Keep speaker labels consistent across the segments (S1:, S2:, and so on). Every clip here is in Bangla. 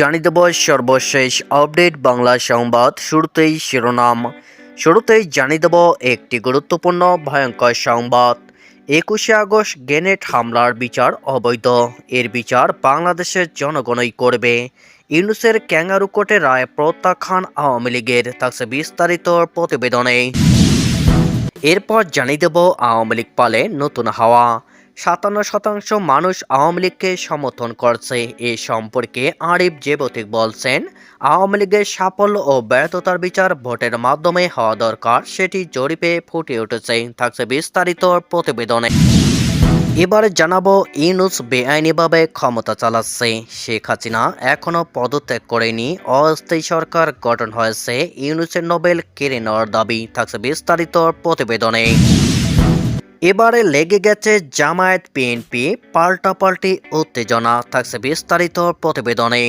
S1: জানিয়ে দেব সর্বশেষ আপডেট বাংলা সংবাদ শুরুতেই শিরোনাম। শুরুতেই জানিয়ে দেব একটি গুরুত্বপূর্ণ ভয়ঙ্কর সংবাদ। একুশে আগস্ট গ্রেনেড হামলার বিচার অবৈধ। এর বিচার বাংলাদেশের জনগণই করবে। ইউনুসের ক্যাঙ্গারু কোর্টে রায় প্রত্যাখ্যান আওয়ামী লীগের থাকছে বিস্তারিত প্রতিবেদনে। এরপর জানিয়ে দেব আওয়ামী লীগ পালে নতুন হাওয়া। সাতান্ন শতাংশ মানুষ আওয়ামী লীগকে সমর্থন করছে। এ সম্পর্কে আরিফ জেবতিক বলছেন, আওয়ামী লীগের সাফল্য ও ব্যর্থতার বিচার ভোটের মাধ্যমে হওয়া দরকার, সেটি জরিপে ফুটে উঠেছে। থাকছে বিস্তারিত প্রতিবেদনে। এবার জানাব ইউনুস বেআইনিভাবে ক্ষমতা চালাচ্ছে। শেখ হাসিনা এখনও পদত্যাগ করেনি। অস্থায়ী সরকার গঠন হয়েছে। ইউনুসের নোবেল কেড়ে নেওয়ার দাবি। থাকছে বিস্তারিত প্রতিবেদনে। এবারে লেগে গেছে জামায়াত বিএনপি, পাল্টাপাল্টি উত্তেজনা, থাকছে বিস্তারিত প্রতিবেদনে।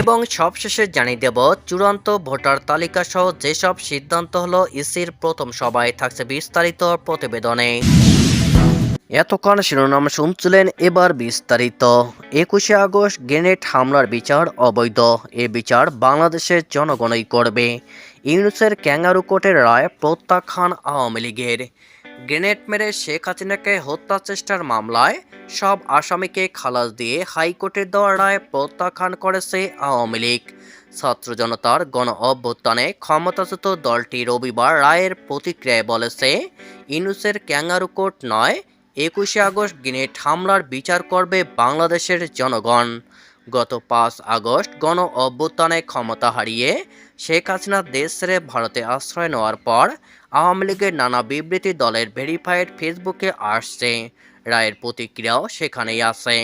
S1: এবং সবশেষে জানিয়ে দেব, চূড়ান্ত ভোটার তালিকা সহ যেসব সিদ্ধান্ত হলো, ইসির প্রথম সভায় থাকছে বিস্তারিত প্রতিবেদনে। এতক্ষণ শিরোনাম শুনছিলেন এবার বিস্তারিত। একুশে আগস্ট গ্রেনেড হামলার বিচার অবৈধ। এ বিচার বাংলাদেশের জনগণই করবে। ইউনুসের ক্যাঙ্গারু কোর্টের রায় প্রত্যাখ্যান আওয়ামী লীগের। গ্রেনেড মেরে শেখ হাসিনাকে হত্যা চেষ্টার মামলায় সব আসামিকে খালাস দিয়ে হাইকোর্টের দেওয়া রায় প্রত্যাখ্যান করেছে আওয়ামী লীগ। ছাত্র জনতার গণ অভ্যুত্থানে ক্ষমতাচ্যুত দলটি রবিবার রায়ের প্রতিক্রিয়ায় বলেছে ইনুসের ক্যাঙ্গারু কোর্ট নয়, একুশে আগস্ট গ্রেনেড হামলার বিচার করবে বাংলাদেশের জনগণ। গত পাঁচ আগস্ট গণ অভ্যুত্থানে ক্ষমতা হারিয়ে শেখ হাসিনা দেশ ছেড়ে ভারতে আশ্রয় নেওয়ার পর আওয়ামী লীগের নানা বিবৃতি দলের ভেরিফাইড ফেসবুকে আসছে। রায়ের প্রতিক্রিয়াও সেখানেই আছে।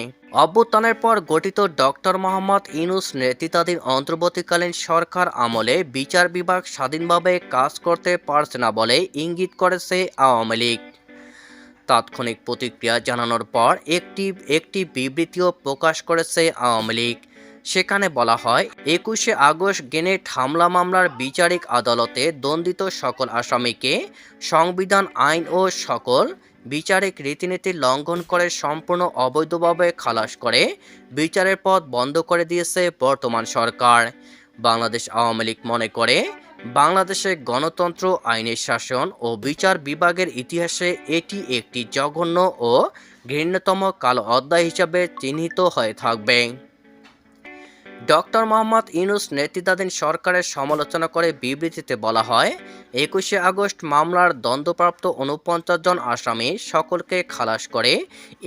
S1: অভ্যুত্থানের পর গঠিত ডক্টর মোহাম্মদ ইনুস নেতৃত্বাধীন অন্তর্বর্তীকালীন সরকার আমলে বিচার বিভাগ স্বাধীনভাবে কাজ করতে পারছে না বলে ইঙ্গিত করেছে আওয়ামী লীগ। তাৎক্ষণিক প্রতিক্রিয়া জানানোর পর একটি একটি বিবৃতিও প্রকাশ করেছে আওয়ামী লীগ। সেখানে বলা হয়, একুশে আগস্ট গ্রেনেড হামলা মামলার বিচারিক আদালতে দণ্ডিত সকল আসামিকে সংবিধান, আইন ও সকল বিচারিক রীতিনীতি লঙ্ঘন করে সম্পূর্ণ অবৈধভাবে খালাস করে বিচারের পথ বন্ধ করে দিয়েছে বর্তমান সরকার। বাংলাদেশ আওয়ামী লীগ মনে করে বাংলাদেশে গণতন্ত্র, আইনের শাসন ও বিচার বিভাগের ইতিহাসে এটি একটি জঘন্য ও ঘৃণ্যতম কালো অধ্যায় হিসাবে চিহ্নিত হয়ে থাকবে। ডক্টর মোহাম্মদ ইউনুস নেতৃত্বাধীন সরকারের সমালোচনা করে বিবৃতিতে বলা হয়, একুশে আগস্ট মামলার দ্বন্দ্বপ্রাপ্ত উনপঞ্চাশ জন আসামি সকলকে খালাস করে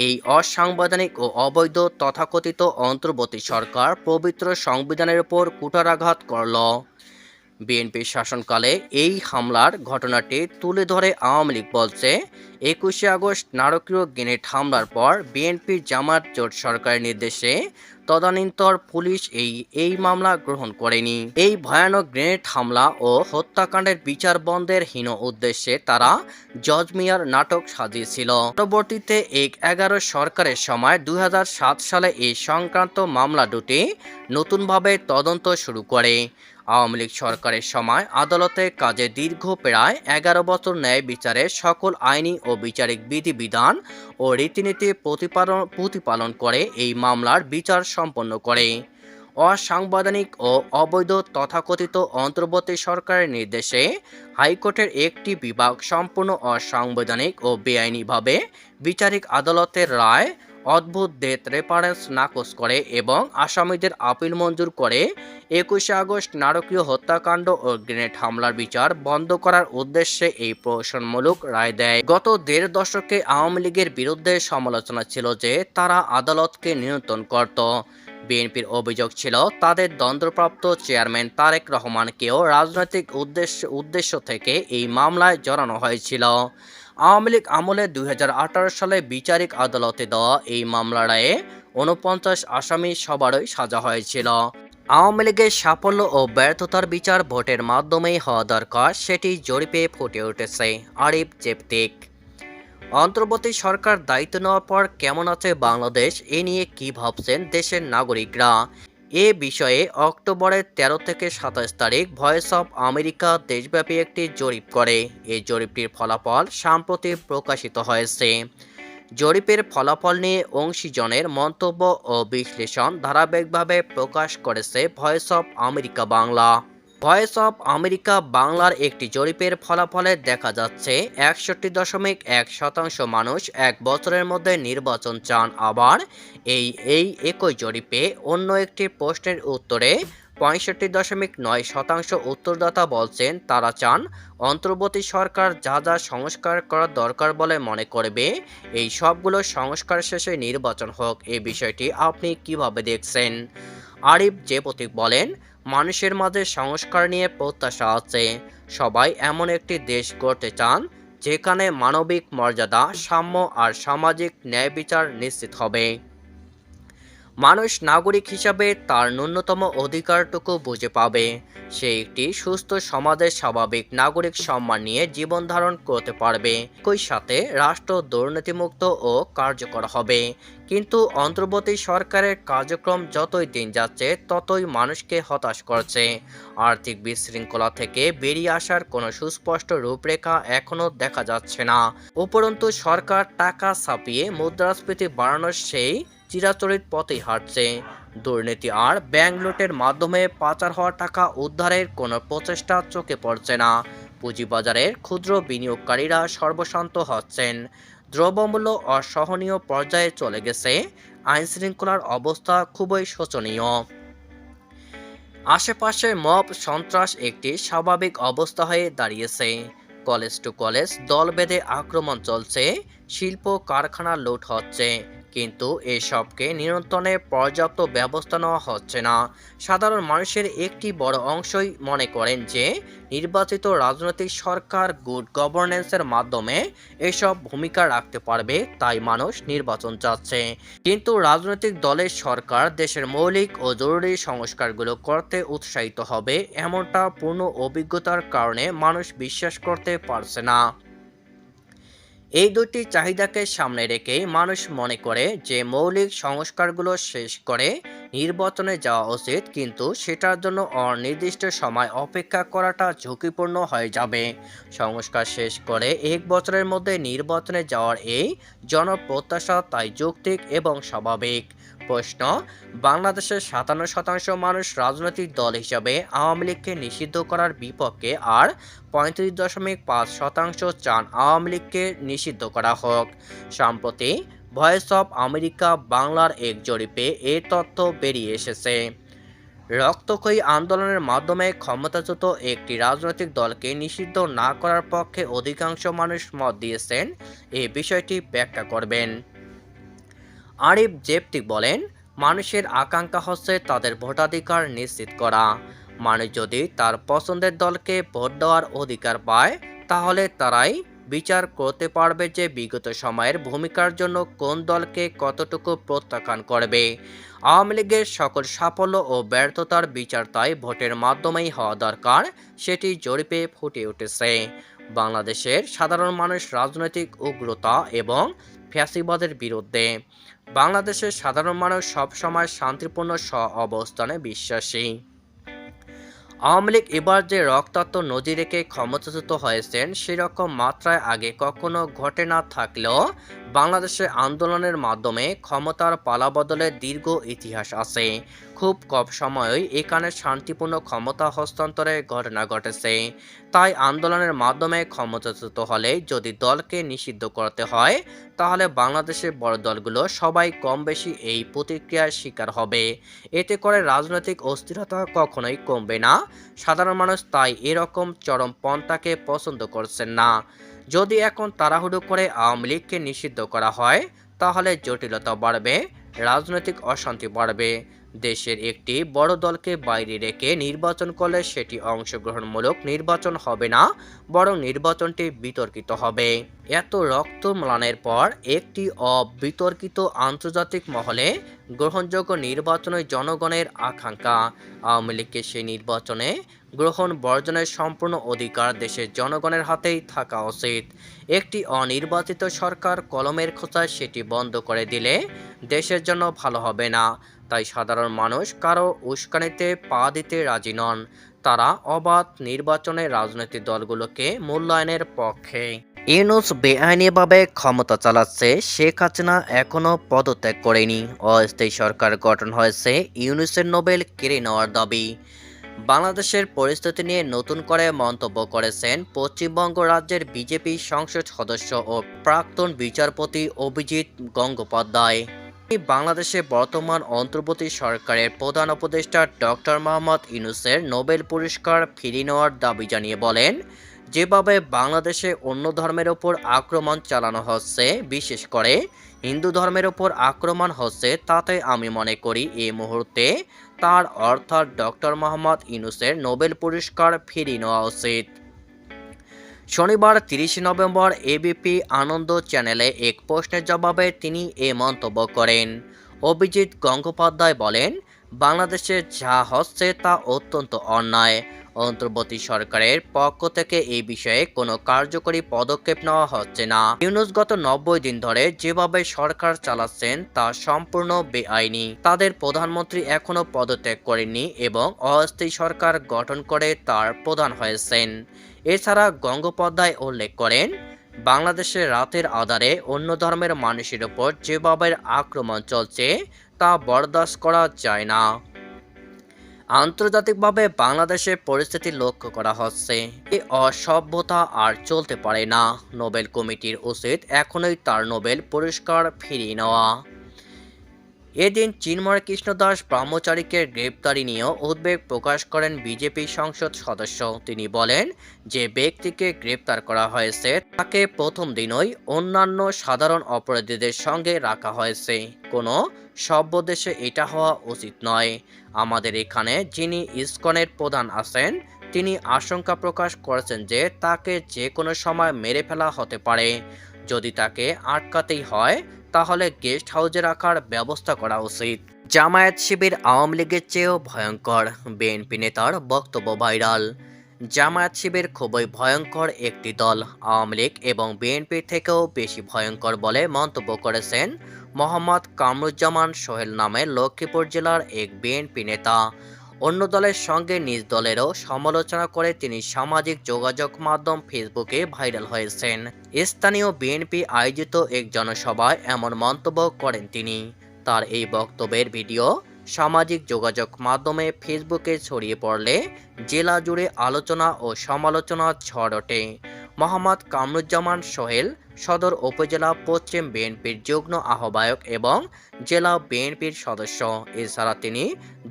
S1: এই অসাংবিধানিক ও অবৈধ তথাকথিত অন্তর্বর্তী সরকার পবিত্র সংবিধানের উপর কুঠারাঘাত করল। বিএনপির শাসনকালে এই হামলার ঘটনাটি তুলে ধরে আওয়ামী লীগ বলছে, একুশে আগস্ট নারকীয় গ্রেনেড হামলার পর বিএনপির জামাত জোট সরকারের নির্দেশে তদানীন্তর পুলিশ এই এই মামলা গ্রহণ করেনি। এই ভয়ানক গ্রেনেড হামলা ও হত্যাকাণ্ডের বিচার বন্ধের হীন উদ্দেশ্যে তারা জজ মিয়ার নাটক সাজিয়েছিল। পরবর্তীতে এক এগারো সরকারের সময় দু হাজার সাত সালে এই সংক্রান্ত মামলা দুটি নতুনভাবে তদন্ত শুরু করে। আওয়ামী লীগ সরকারের সময় আদালতে কাজে দীর্ঘ প্রায় এগারো বছর ন্যায় বিচারে সকল আইনি ও বিচারিক বিধিবিধান ও রীতিনীতি প্রতিপালন প্রতিপালন করে এই মামলার বিচার সম্পন্ন করে। অসাংবিধানিক ও অবৈধ তথাকথিত অন্তর্বর্তী সরকারের নির্দেশে হাইকোর্টের একটি বিভাগ সম্পূর্ণ অসাংবিধানিক ও বেআইনিভাবে বিচারিক আদালতের রায় অদ্ভুত ডেথ রেফারেন্স নাকচ করে এবং আসামিদের আপিল মঞ্জুর করে। একুশে আগস্ট নারকীয় হত্যাকাণ্ড ও গ্রেনেড হামলার বিচার বন্ধ করার উদ্দেশ্যে এই প্রহসনমূলক রায় দেয়। গত দেড় দশকে আওয়ামী লীগের বিরুদ্ধে সমালোচনা ছিল যে, তারা আদালতকে নিয়ন্ত্রণ করত। বিএনপির অভিযোগ ছিল, তাদের দ্বন্দ্বপ্রাপ্ত চেয়ারম্যান তারেক রহমানকেও রাজনৈতিক উদ্দেশ্য উদ্দেশ্য থেকে এই মামলায় জড়ানো হয়েছিল। আওয়ামী লীগ আমলে দুই সালে বিচারিক আদালতে দেওয়া এই মামলা রায়ে উনপঞ্চাশ আসামি সবারই সাজা হয়েছিল। আওয়ামী লীগের সাফল্য ও ব্যর্থতার বিচার ভোটের মাধ্যমেই হওয়া দরকার, সেটি জরিপে ফুটে উঠেছে আরিফ জেপতিক অন্তর্বর্তী সরকার দায়িত্ব নেওয়ার পর কেমন আছে বাংলাদেশ, এ নিয়ে কি ভাবছেন দেশের নাগরিকরা? এ বিষয়ে অক্টোবরের তেরো থেকে সাতাশ তারিখ ভয়েস অফ আমেরিকা দেশব্যাপী একটি জরিপ করে। এই জরিপটির ফলাফল সাম্প্রতি প্রকাশিত হয়েছে। জরিপের ফলাফল নিয়ে অংশীজনের মন্তব্য ও বিশ্লেষণ ধারাবাহিকভাবে প্রকাশ করেছে Voice of America Bangla. Voice of America বাংলার একটি জরিপের ফলাফলে দেখা যাচ্ছে, একষট্টি দশমিক এক শতাংশ মানুষ এক বছরের মধ্যে নির্বাচন চান। আবার এই এই একই জরিপে অন্য একটি প্রশ্নের উত্তরে পঁয়ষট্টি দশমিক নয় শতাংশ উত্তরদাতা বলছেন, তারা চান অন্তর্বর্তী সরকার যা যা সংস্কার করা দরকার বলে মনে করবে, এই সবগুলো সংস্কার শেষে নির্বাচন হোক। এই বিষয়টি আপনি কীভাবে দেখছেন? আরিফ যে বলেন মানুষের মাঝে সংস্কার নিয়ে প্রত্যাশা আছে। সবাই এমন একটি দেশ গড়তে চান, যেখানে মানবিক মর্যাদা, সাম্য আর সামাজিক ন্যায় বিচার নিশ্চিত হবে। মানুষ নাগরিক হিসাবে তার ন্যূনতম অধিকারটুকু বুঝে পাবে। সে একটি সুস্থ সমাজের স্বাভাবিক নাগরিক সম্মান নিয়ে জীবন ধারণ করতে পারবে। একই সাথে রাষ্ট্র দুর্নীতিমুক্ত ও কার্যকর হবে। কিন্তু অন্তর্বর্তী সরকারের কার্যক্রম যতই দিন যাচ্ছে, ততই মানুষকে হতাশ করছে। আর্থিক বিশৃঙ্খলা থেকে বেরিয়ে আসার কোনো সুস্পষ্ট রূপরেখা এখনও দেখা যাচ্ছে না। উপরন্তু সরকার টাকা ছাপিয়ে মুদ্রাস্ফীতি বাড়ানোর সেই চিরাচরিত পথেই হাঁটছে। দুর্নীতি আর ব্যাংক লুটের মাধ্যমে পাচার হওয়া টাকা উদ্ধারের কোনো প্রচেষ্টা চোখে পড়ছে না। পুঁজিবাজারের ক্ষুদ্র বিনিয়োগকারীরা সর্বশান্ত হচ্ছেন। দ্রব্যমূল্য অসহনীয় পর্যায়ে চলে গেছে। আইন শৃঙ্খলার অবস্থা খুবই শোচনীয়। আশেপাশে মব সন্ত্রাস একটি স্বাভাবিক অবস্থা হয়ে দাঁড়িয়েছে। কলেজ টু কলেজ দল বেঁধে আক্রমণ চলছে। শিল্প কারখানা লুট হচ্ছে। কিন্তু এসবকে নিয়ন্ত্রণে পর্যাপ্ত ব্যবস্থা নেওয়া হচ্ছে না। সাধারণ মানুষের একটি বড় অংশই মনে করেন যে, নির্বাচিত রাজনৈতিক সরকার গুড গভর্নেন্সের মাধ্যমে এসব ভূমিকা রাখতে পারবে, তাই মানুষ নির্বাচন চাচ্ছে। কিন্তু রাজনৈতিক দলের সরকার দেশের মৌলিক ও জরুরি সংস্কারগুলো করতে উৎসাহিত হবে, এমনটা পূর্ণ অভিজ্ঞতার কারণে মানুষ বিশ্বাস করতে পারছে না। এই দুটি চাহিদাকে সামনে রেখেই মানুষ মনে করে যে মৌলিক সংস্কারগুলো শেষ করে নির্বাচনে যাওয়া উচিত, কিন্তু সেটার জন্য অনির্দিষ্ট সময় অপেক্ষা করাটা ঝুঁকিপূর্ণ হয়ে যাবে। সংস্কার শেষ করে এক বছরের মধ্যে নির্বাচনে যাওয়ার এই জনপ্রত্যাশা তাই যৌক্তিক এবং স্বাভাবিক। প্রশ্ন, বাংলাদেশের সাতান্ন শতাংশ মানুষ রাজনৈতিক দল হিসাবে আওয়ামী লীগকে নিষিদ্ধ করার বিপক্ষে আর পঁয়ত্রিশ দশমিক পাঁচ শতাংশ চান আওয়ামী লীগকে নিষিদ্ধ করা হোক। সম্প্রতি, ভয়েস অফ আমেরিকা বাংলার এক জরিপে এ তথ্য বেরিয়ে এসেছে। রক্তক্ষয়ী আন্দোলনের মাধ্যমে ক্ষমতাচ্যুত একটি রাজনৈতিক দলকে নিষিদ্ধ না করার পক্ষে অধিকাংশ মানুষ মত দিয়েছেন এই বিষয়টি ব্যাখ্যা করবেন। আরিফ জেপটিক বলেন, মানুষের আকাঙ্ক্ষা হচ্ছে তাদের ভোটাধিকার নিশ্চিত করা। মানুষ যদি তার পছন্দের দলকে ভোট দেওয়ার অধিকার পায়, তাহলে তারাই বিচার করতে পারবে যে বিগত সময়ের ভূমিকার জন্য কোন দলকে কতটুকু প্রত্যাখ্যান করবে। আওয়ামী লীগের সকল সাফল্য ও ব্যর্থতার বিচার তাই ভোটের মাধ্যমেই হওয়া দরকার, সেটি জরিপে ফুটে উঠেছে। বাংলাদেশের সাধারণ মানুষ রাজনৈতিক উগ্রতা এবং ফ্যাসিবাদের বিরুদ্ধে বাংলাদেশের সাধারণ মানুষ সবসময় শান্তিপূর্ণ স্ব অবস্থানে বিশ্বাসী। আওয়ামী লীগ এবার যে রক্তাক্ত নদী রেখে ক্ষমতাচ্যুত হয়েছেন, সেরকম মাত্রায় আগে কখনো ঘটে না থাকলেও বাংলাদেশে আন্দোলনের মাধ্যমে ক্ষমতার পালাবদলের দীর্ঘ ইতিহাস আছে। খুব কম সময়েই এখানে শান্তিপূর্ণ ক্ষমতা হস্তান্তরের ঘটনা ঘটেছে। তাই আন্দোলনের মাধ্যমে ক্ষমতাচ্যুত হলে যদি দলকে নিষিদ্ধ করতে হয়, তাহলে বাংলাদেশের বড় দলগুলো সবাই কম বেশি এই প্রতিক্রিয়ার শিকার হবে। এতে করে রাজনৈতিক অস্থিরতা কখনোই কমবে না। সাধারণ মানুষ তাই এরকম চরম পন্থাকে পছন্দ করছেন না। যদি এখন তাড়াহুড়ো করে আওয়ামী লীগকে নিষিদ্ধ করা হয়, তাহলে জটিলতা বাড়বে, রাজনৈতিক অশান্তি বাড়বে। দেশের একটি বড় দলকে বাইরে রেখে নির্বাচন করলে সেটি অংশগ্রহণমূলক নির্বাচন হবে না, বরং নির্বাচনটি বিতর্কিত হবে। এত রক্ত ম্লানের পর একটি অবিতর্কিত আন্তর্জাতিক মহলে গ্রহণযোগ্য নির্বাচনে জনগণের আকাঙ্ক্ষা। আওয়ামী লীগকে সেই নির্বাচনে গ্রহণ বর্জনের সম্পূর্ণ অধিকার দেশের জনগণের হাতেই থাকা উচিত। একটি অনির্বাচিত সরকার কলমের খোঁচায় সেটি বন্ধ করে দিলে দেশের জন্য ভালো হবে না। তাই সাধারণ মানুষ কারও উস্কানিতে পা দিতে রাজি নন। তারা অবাধ নির্বাচনে রাজনৈতিক দলগুলোকে মূল্যায়নের পক্ষে। ইউনুস বেআইনিভাবে ক্ষমতা চালাচ্ছে শেখ হাসিনা এখনও পদত্যাগ করেনি। অস্থায়ী সরকার গঠন হয়েছে ইউনুসের নোবেল কেড়ে নেওয়ার দাবি। বাংলাদেশের পরিস্থিতি নিয়ে নতুন করে মন্তব্য করেছেন পশ্চিমবঙ্গ রাজ্যের বিজেপি সংসদ সদস্য ও প্রাক্তন বিচারপতি অভিজিৎ গঙ্গোপাধ্যায়। বাংলাদেশে বর্তমান অন্তর্বর্তী সরকারের প্রধান উপদেষ্টা ডক্টর মোহাম্মদ ইউনুসের নোবেল পুরস্কার ফিরিয়ে নেওয়ার দাবি জানিয়ে বলেন, যেভাবে বাংলাদেশে অন্য ধর্মের ওপর আক্রমণ চালানো হচ্ছে, বিশেষ করে হিন্দু ধর্মের ওপর আক্রমণ হচ্ছে, তাতে আমি মনে করি এই মুহূর্তে তার অর্থাৎ ডক্টর মোহাম্মদ ইউনুসের নোবেল পুরস্কার ফিরিয়ে নেওয়া উচিত। শনিবার তিরিশে নভেম্বর এবিপি আনন্দ চ্যানেলে এক প্রশ্নের জবাবে তিনি এ মন্তব্য করেন। অভিজিৎ গঙ্গোপাধ্যায় বলেন, বাংলাদেশে যা হচ্ছে তা অত্যন্ত অন্যায়। অন্তর্বর্তী সরকারের পক্ষ থেকে এই বিষয়ে কোনো কার্যকরী পদক্ষেপ নেওয়া হচ্ছে না। ইউনুস গত নব্বই দিন ধরে যেভাবে সরকার চালাচ্ছেন তা সম্পূর্ণ বেআইনি। তাদের প্রধানমন্ত্রী এখনও পদত্যাগ করেননি এবং অস্থায়ী সরকার গঠন করে তার প্রধান হয়েছেন। এছাড়া গঙ্গোপাধ্যায় উল্লেখ করেন, বাংলাদেশের রাতের আধারে অন্য ধর্মের মানুষের ওপর যেভাবে আক্রমণ চলছে, তা বরদাস্ত করা যায় না। আন্তর্জাতিকভাবে বাংলাদেশের পরিস্থিতি লক্ষ্য করা হচ্ছে। এই অসভ্যতা আর চলতে পারে না। নোবেল কমিটির উচিত এখনই তার নোবেল পুরস্কার ফিরিয়ে নেওয়া। এদিন চিন্ময় কৃষ্ণ দাস ব্রহ্মচারীকে গ্রেপ্তারি নিয়েও উদ্বেগ প্রকাশ করেন বিজেপি সংসদ সদস্য। তিনি বলেন, যে ব্যক্তিকে গ্রেপ্তার করা হয়েছে, তাকে প্রথম দিনই অন্যান্য সাধারণ অপরাধীদের সঙ্গে রাখা হয়েছে। কোনো সভ্য দেশে এটা হওয়া উচিত নয়। আমাদের এখানে যিনি ইসকনের প্রধান আছেন, তিনি আশঙ্কা প্রকাশ করেছেন যে তাকে যে কোনো সময় মেরে ফেলা হতে পারে। যদি তাকে আটকাতেই হয়, তাহলে গেস্ট হাউসে রাখার ব্যবস্থা করা উচিত। জামায়াত শিবির আওয়ামী লীগের চেয়েও ভয়ঙ্কর, বিএনপি নেতার বক্তব্য ভাইরাল। জামায়াত শিবির খুবই ভয়ঙ্কর একটি দল। আওয়ামী লীগ এবং বিএনপির থেকেও বেশি ভয়ঙ্কর বলে মন্তব্য করেছেন মোহাম্মদ কামরুজ্জামান সোহেল নামে লক্ষ্মীপুর জেলার এক বিএনপি নেতা। অন্য দলের সঙ্গে নিজ দলেরও সমালোচনা করে তিনি সামাজিক যোগাযোগ মাধ্যম ফেসবুকে ভাইরাল হয়েছেন। স্থানীয় বিএনপি আয়োজিত এক জনসভায় এমন মন্তব্য করেন তিনি। তার এই বক্তব্যের ভিডিও সামাজিক যোগাযোগ মাধ্যমে ফেসবুকে ছড়িয়ে পড়লে জেলা জুড়ে আলোচনা ও সমালোচনা ঝড় ওঠে। মোহাম্মদ কামরুজ্জামান সোহেল সদর উপজেলা পশ্চিম বিএনপির যুগ্ম আহ্বায়ক এবং জেলা বিএনপির সদস্য। এছাড়া তিনি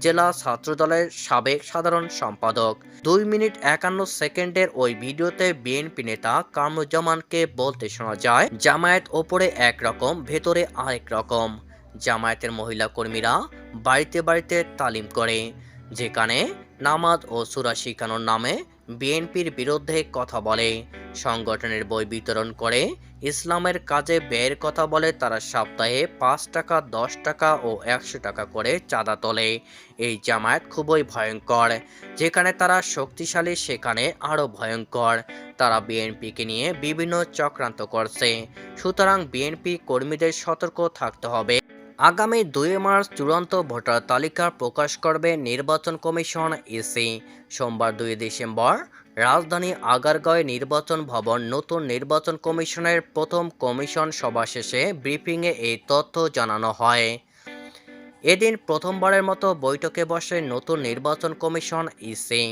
S1: জেলা ছাত্রদলের সাবেক সাধারণ সম্পাদক। দুই মিনিট একান্ন সেকেন্ডের ওই ভিডিওতে বিএনপি নেতা কামরুজ্জামানকে বলতে শোনা যায়, জামায়াত ওপরে একরকম ভেতরে আরেক রকম। জামায়াতের মহিলা কর্মীরা বাড়িতে বাড়িতে তালিম করে, যেখানে নামাজ ও সুরা শিখানোর নামে বিএনপির বিরুদ্ধে কথা বলে। সংগঠনের বই বিতরণ করে ইসলামের কাজে ব্যয়ের কথা বলে তারা সপ্তাহে পাঁচ টাকা, দশ টাকা ও একশো টাকা করে চাঁদা তোলে। এই জামায়াত খুবই ভয়ঙ্কর। যেখানে তারা শক্তিশালী, সেখানে আরও ভয়ঙ্কর। তারা বিএনপিকে নিয়ে বিভিন্ন চক্রান্ত করছে। সুতরাং বিএনপি কর্মীদের সতর্ক থাকতে হবে। আগামী দুই মার্চ চূড়ান্ত ভোটার তালিকা প্রকাশ করবে নির্বাচন কমিশন, ইসি। সোমবার দুই ডিসেম্বর রাজধানী আগারগাঁওয়ে নির্বাচন ভবন নতুন নির্বাচন কমিশনের প্রথম কমিশন সভা শেষে ব্রিফিংয়ে এই তথ্য জানানো হয়। এদিন প্রথমবারের মতো বৈঠকে বসে নতুন নির্বাচন কমিশন ইসি।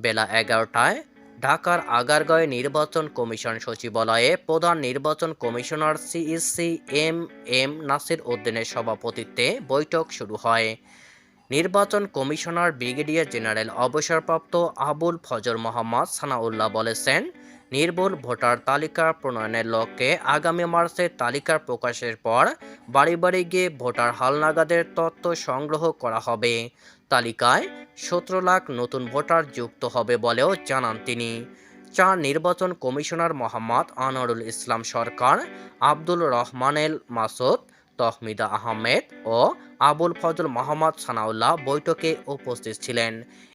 S1: বেলা এগারোটায় ঢাকার আগারগাঁওয়ে নির্বাচন কমিশন সচিবালয়ে প্রধান নির্বাচন commissioner CEC M M Nasir উদ্দিনের সভাপতিত্বে বৈঠক শুরু হয়। নির্বাচন কমিশনার ব্রিগেডিয়ার জেনারেল অবসরপ্রাপ্ত আবুল ফজর মোহাম্মদ সানাউল্লাহ বলেছেন, নির্ভুল ভোটার তালিকা প্রণয়নের লক্ষ্যে আগামী মার্চে তালিকা প্রকাশের পর বাড়ি বাড়ি গিয়ে ভোটার হালনাগাদের তথ্য সংগ্রহ করা হবে। তালিকায় সতেরো লাখ নতুন ভোটার যুক্ত হবে বলেও জানান তিনি। চার নির্বাচন কমিশনার মোহাম্মদ আনোয়ারুল ইসলাম সরকার, আব্দুল রহমানেল মাসুদ, তহমিদা আহমেদ ও আবুল ফজল মোহাম্মদ সানাউল্লাহ বৈঠকে উপস্থিত ছিলেন।